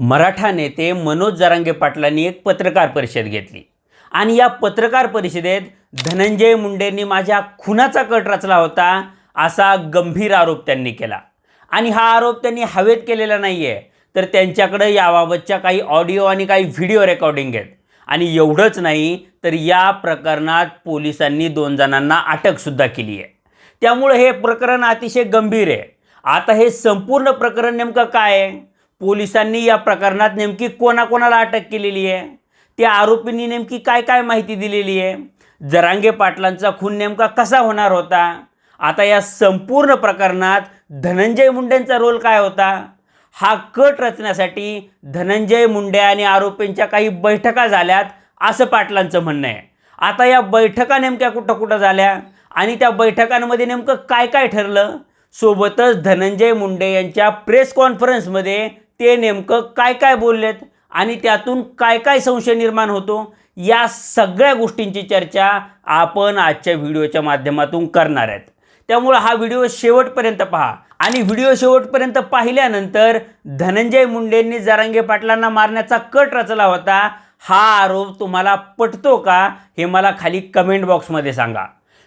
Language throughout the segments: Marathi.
मराठा नेते मनोज जरांगे पाटलांनी एक पत्रकार परिषद घेतली. आणि या पत्रकार परिषदेत धनंजय मुंडेंनी माझ्या खुनाचा कट रचला होता असा गंभीर आरोप त्यांनी केला. आणि हा आरोप त्यांनी हवेत केलेला नाही आहे तर त्यांच्याकडे याबाबतच्या काही ऑडिओ आणि काही व्हिडिओ रेकॉर्डिंग आहेत. आणि एवढंच नाही तर या प्रकरणात पोलिसांनी दोन जणांना अटकसुद्धा केली आहे. त्यामुळे हे प्रकरण अतिशय गंभीर आहे. आता हे संपूर्ण प्रकरण नेमकं काय आहे? पोलिसांनी या प्रकरणात नेमकी कोणाकोणाला अटक केलेली आहे? त्या आरोपींनी नेमकी काय काय माहिती दिलेली आहे? जरांगे पाटलांचा खून नेमका कसा होणार होता? आता या संपूर्ण प्रकरणात धनंजय मुंडेंचा रोल काय होता? हा कट रचण्यासाठी धनंजय मुंडे आणि आरोपींच्या काही बैठका झाल्यात असं पाटलांचं म्हणणं आहे. आता या बैठका नेमक्या कुठं कुठं झाल्या? आणि त्या बैठकांमध्ये नेमकं काय काय ठरलं? सोबतच धनंजय मुंडे यांच्या प्रेस कॉन्फरन्समध्ये ते नेमकं काय काय बोललेत आणि त्यातून काय काय संशय निर्माण होतो या सगळ्या गोष्टींची चर्चा आपण आजच्या व्हिडिओच्या माध्यमातून करणार आहेत. त्यामुळं हा व्हिडिओ शेवटपर्यंत पहा आणि व्हिडिओ शेवटपर्यंत पाहिल्यानंतर धनंजय मुंडेंनी जरांगे पाटलांना मारण्याचा कट रचला होता. हा आरोप तुम्हाला पटतो का हे मला खाली कमेंट बॉक्समध्ये सांगा.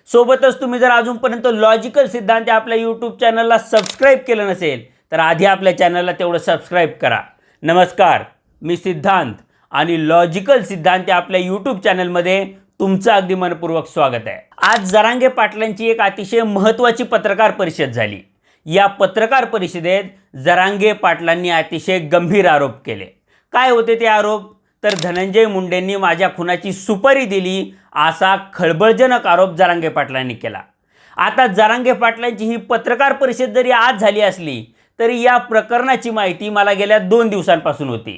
सोबतच तुम्ही जर अजूनपर्यंत लॉजिकल सिद्धांत आपल्या यूट्यूब चॅनलला सबस्क्राईब केलं नसेल तर आधी आपल्या चॅनलला तेवढं सबस्क्राईब करा. नमस्कार मी सिद्धांत आणि लॉजिकल सिद्धांत या आपल्या यूट्यूब चॅनलमध्ये तुमचं अगदी मनपूर्वक स्वागत आहे. आज जरांगे पाटलांची एक अतिशय महत्त्वाची पत्रकार परिषद झाली. या पत्रकार परिषदेत जरांगे पाटलांनी अतिशय गंभीर आरोप केले. काय होते ते आरोप? तर धनंजय मुंडेंनी माझ्या खुनाची सुपारी दिली असा खळबळजनक आरोप जरांगे पाटलांनी केला. आता जरांगे पाटलांची ही पत्रकार परिषद जरी आज झाली असली तर या प्रकरणाची माहिती मला गेल्या दोन दिवसांपासून होती.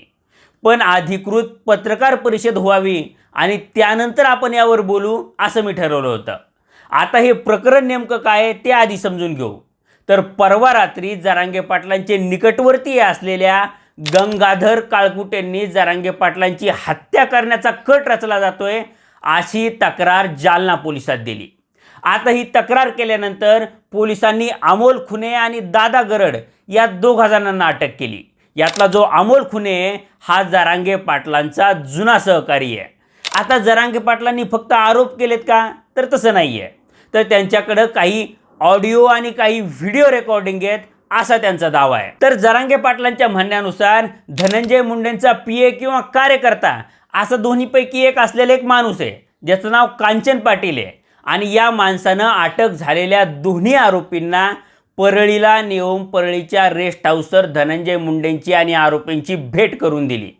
पण अधिकृत पत्रकार परिषद व्हावी आणि त्यानंतर आपण यावर बोलू असं मी ठरवलं होतं. आता हे प्रकरण नेमकं काय आहे ते आधी समजून घेऊ. तर परवा रात्री जरांगे पाटलांचे निकटवर्ती असलेल्या गंगाधर काळकुटेंनी जरांगे पाटलांची हत्या करण्याचा कट रचला जातोय अशी तक्रार जालना पोलिसात दिली. आता ही तक्रार केल्यानंतर पोलिसांनी अमोल खुने आणि दादा गरड या दोघा जणांना अटक केली. यातला जो अमोल खुने हा जरांगे पाटलांचा जुना सहकारी आहे. आता जरांगे पाटलांनी फक्त आरोप केलेत का? तर तसं नाही आहे तर त्यांच्याकडं काही ऑडिओ आणि काही व्हिडिओ रेकॉर्डिंग आहेत असा त्यांचा दावा आहे. तर जरांगे पाटलांच्या म्हणण्यानुसार धनंजय मुंडेंचा पी ए किंवा कार्यकर्ता असं दोन्हीपैकी एक असलेला एक माणूस आहे ज्याचं नाव कांचन पाटील आहे. आणि या माणसानं अटक झालेल्या दोन्ही आरोपींना परळीला नेऊन परळीच्या रेस्ट हाऊसवर धनंजय मुंडेंची आणि आरोपींची भेट करून दिली.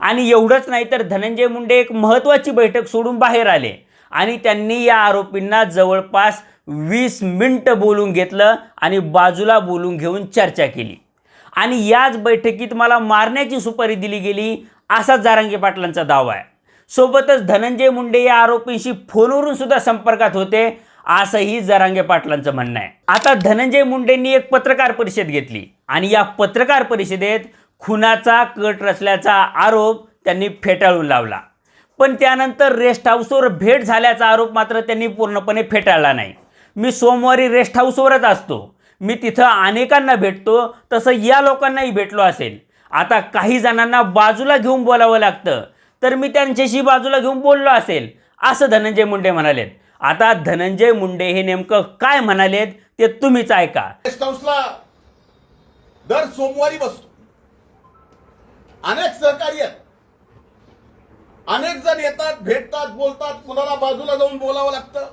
आणि एवढंच नाही तर धनंजय मुंडे एक महत्त्वाची बैठक सोडून बाहेर आले. आणि त्यांनी या आरोपींना जवळपास वीस मिनटं बोलून घेतलं आणि बाजूला बोलून घेऊन चर्चा केली. आणि याच बैठकीत मला मारण्याची सुपारी दिली गेली असा जारांगे पाटलांचा दावा आहे. सोबतच धनंजय मुंडे या आरोपींशी फोनवरून सुद्धा संपर्कात होते असंही जरांगे पाटलांचं म्हणणं आहे. आता धनंजय मुंडेंनी एक पत्रकार परिषद घेतली आणि या पत्रकार परिषदेत खुनाचा कट रचल्याचा आरोप त्यांनी फेटाळून लावला. पण त्यानंतर रेस्ट हाऊसवर भेट झाल्याचा आरोप मात्र त्यांनी पूर्णपणे फेटाळला नाही. मी सोमवारी रेस्ट हाऊसवरच असतो. मी तिथं अनेकांना भेटतो तसं या लोकांनाही भेटलो असेल. आता काही जणांना बाजूला घेऊन बोलावं लागतं. तर मी त्यांच्याशी बाजूला घेऊन बोललो असेल. असं धनंजय मुंडे म्हणालेत. आता धनंजय मुंडे हे नेमकं काय म्हणालेत ते तुम्हीच ऐका. गेस्ट हाऊसला दर सोमवारी बसतो. अनेक सहकारी आहेत. अनेक जण येतात भेटतात बोलतात. कुणाला बाजूला जाऊन बोलावं लागतं.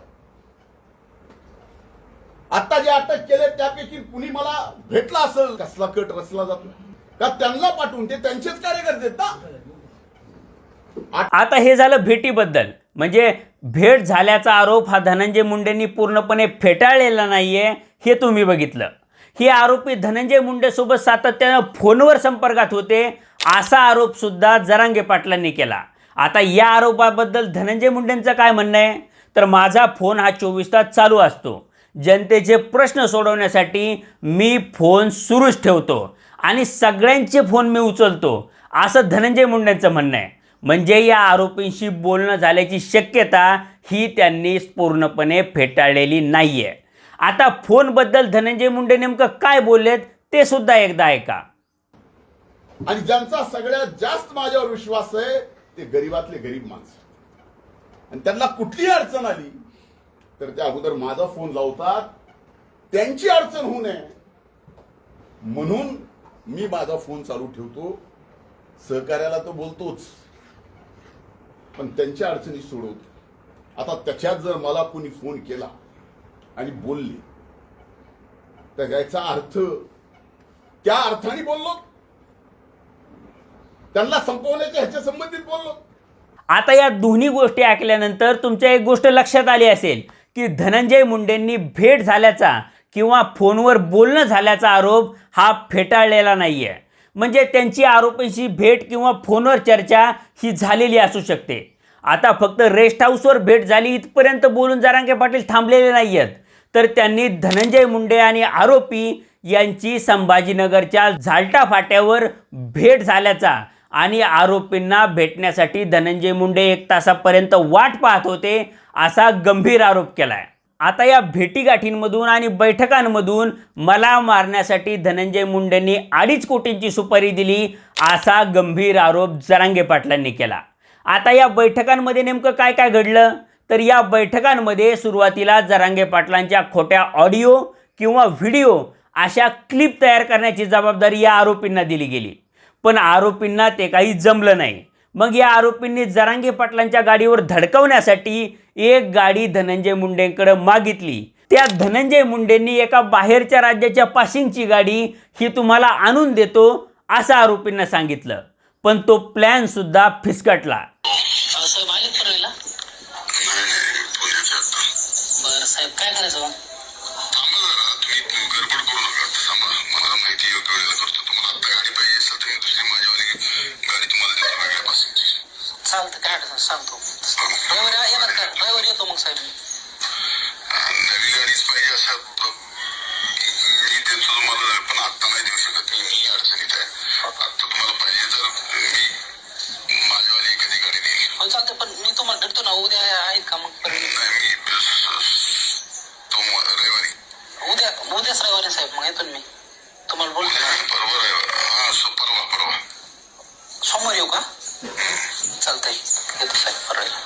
आता जे अटक केले त्यापैकी कुणी मला भेटला असेल. कसला कट रचला जातो का त्यांना पाठवून? ते त्यांचेच कार्यकर्ते आहेत ना? आता हे झालं भेटीबद्दल. म्हणजे भेट झाल्याचा आरोप हा धनंजय मुंडेंनी पूर्णपणे फेटाळलेला नाहीये हे तुम्ही बघितलं. हे आरोपी धनंजय मुंडेसोबत सातत्यानं फोनवर संपर्कात होते असा आरोप सुद्धा जरांगे पाटलांनी केला. आता या आरोपाबद्दल धनंजय मुंडेंचं काय म्हणणं आहे? तर माझा फोन हा चोवीस तास चालू असतो. जनतेचे प्रश्न सोडवण्यासाठी मी फोन सुरूच ठेवतो आणि सगळ्यांचे फोन मी उचलतो असं धनंजय मुंडेंचं म्हणणं आहे. म्हणजे या आरोपींशी बोलणं झाल्याची शक्यता ही त्यांनी पूर्णपणे फेटाळलेली नाही आहे आता फोनबद्दल धनंजय मुंडे नेमकं काय बोललेत ते सुद्धा एकदा ऐका. आणि ज्यांचा सगळ्यात जास्त माझ्यावर विश्वास आहे ते गरीबातले गरीब माणसं. आणि त्यांना कुठलीही अडचण आली तर त्या अगोदर माझा फोन लावतात. त्यांची अडचण होऊ नये. म्हणून मी माझा फोन चालू ठेवतो. सहकार्याला तर बोलतोच. पण त्यांच्या अडचणी सोडवतो. आता त्याच्यात जर मला कोणी फोन केला आणि बोलले तर याचा अर्थ त्या अर्थाने बोललो. त्यांना संपवण्याच्या ह्याच्या संबंधित बोललो. आता या दोन्ही गोष्टी ऐकल्यानंतर तुमच्या एक गोष्ट लक्षात आली असेल की धनंजय मुंडेंनी भेट झाल्याचा किंवा फोनवर बोलणं झाल्याचा आरोप हा फेटाळलेला नाही आहे म्हणजे त्यांची आरोपींशी भेट किंवा फोनवर चर्चा ही झालेली असू शकते. आता फक्त रेस्ट हाऊसवर भेट झाली इथपर्यंत बोलून जारांगे पाटील थांबलेले नाही आहेत तर त्यांनी धनंजय मुंडे आणि आरोपी यांची संभाजीनगरच्या झालटा फाट्यावर भेट झाल्याचा आणि आरोपींना भेटण्यासाठी धनंजय मुंडे एक तासापर्यंत वाट पाहत होते असा गंभीर आरोप केला आहे आता या भेटीगाठींमधून आणि बैठकांमधून मला मारण्यासाठी धनंजय मुंडेंनी अडीच कोटींची सुपारी दिली असा गंभीर आरोप जरांगे पाटलांनी केला. आता या बैठकांमध्ये नेमकं काय काय घडलं? तर या बैठकांमध्ये सुरुवातीला जरांगे पाटलांच्या खोट्या ऑडिओ किंवा व्हिडिओ अशा क्लिप तयार करण्याची जबाबदारी या आरोपींना दिली गेली. पण आरोपींना ते काही जमलं नाही. मग या आरोपींनी जरांगे पाटलांच्या गाडीवर धडकवण्यासाठी एक गाडी धनंजय मुंडेंकडे मागितली. त्या धनंजय मुंडेंनी एका बाहेरच्या राज्याच्या पासिंगची गाडी ही तुम्हाला आणून देतो असं आरोपींना सांगितलं. पण तो प्लॅन सुद्धा फिसकटला. सांगतो. रविवारी येतो मग साहेब मी. नवी गाडीच पाहिजे असं ब- मी देतो तुम्हाला पण आता नाही देऊ शकत. मी अडचणीत आहे. आता तुम्हाला पाहिजे तर मी एखादी गाडी देईल चालतं पण मी तुम्हाला भेटतो ना उद्या आहेत का मग परवे नाही मी तो रविवारी. उद्या उद्याच रविवारी साहेब मग येतो ना मी. तुम्हाला बोलतो ना. हा सो परवा परवा. सोमवारी येऊ का? चालतंय. येतो साहेब परवेला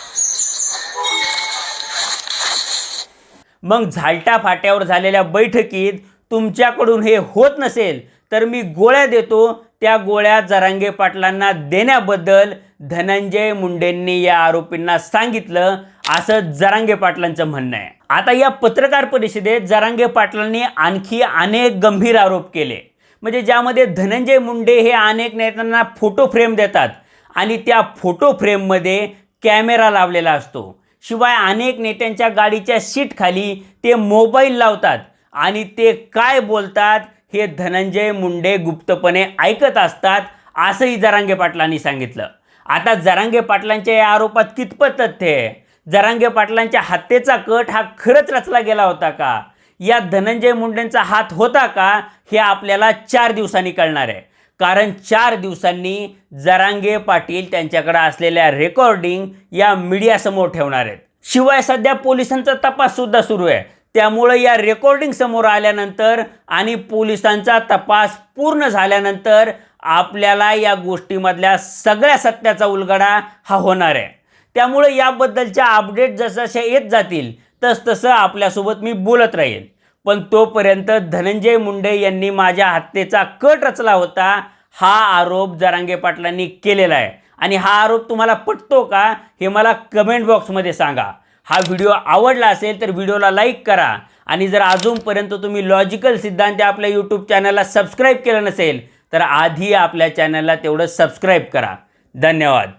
मग झालटा फाट्यावर झालेल्या बैठकीत तुमच्याकडून हे होत नसेल तर मी गोळ्या देतो. त्या गोळ्या जरांगे पाटलांना देण्याबद्दल धनंजय मुंडेंनी या आरोपींना सांगितलं. असं जरांगे पाटलांचं म्हणणं आहे. आता या पत्रकार परिषदेत जरांगे पाटलांनी आणखी अनेक गंभीर आरोप केले. म्हणजे ज्यामध्ये धनंजय मुंडे हे अनेक नेत्यांना फोटो फ्रेम देतात आणि त्या फोटो फ्रेममध्ये कॅमेरा लावलेला असतो. शिवाय अनेक नेत्यांच्या गाडीच्या सीटखाली ते मोबाईल लावतात आणि ते काय बोलतात हे धनंजय मुंडे गुप्तपणे ऐकत असतात असंही जरांगे पाटलांनी सांगितलं. आता जरांगे पाटलांच्या या आरोपात कितपत तथ्य आहे? जरांगे पाटलांच्या हत्येचा कट हा खरंच रचला गेला होता का? या धनंजय मुंडेंचा हात होता का? हे आपल्याला चार दिवसांनी कळणार आहे. कारण चार दिवसांनी जरांगे पाटील त्यांच्याकडे असलेल्या रेकॉर्डिंग या मीडियासमोर ठेवणार आहेत. शिवाय सध्या पोलिसांचा तपाससुद्धा सुरू आहे. त्यामुळं या रेकॉर्डिंग समोर आल्यानंतर आणि पोलिसांचा तपास पूर्ण झाल्यानंतर आपल्याला या गोष्टीमधल्या सगळ्या सत्याचा उलगडा हा होणार आहे. त्यामुळे याबद्दलच्या अपडेट जसजशा येत जातील तसतसं आपल्यासोबत मी बोलत राहील. पण तोपर्यंत धनंजय मुंडे यांनी माझ्या हत्येचा कट रचला होता हा आरोप जरांगे पाटलांनी केलेला आहे. आणि हा आरोप तुम्हाला पटतो का हे मला कमेंट बॉक्समध्ये सांगा. हा व्हिडिओ आवडला असेल तर व्हिडिओला लाईक करा. आणि जर अजूनपर्यंत तुम्ही लॉजिकल सिद्धांत आपल्या यूट्यूब चॅनलला सबस्क्राईब केलं नसेल तर आधी आपल्या चॅनलला तेवढं सबस्क्राईब करा. धन्यवाद.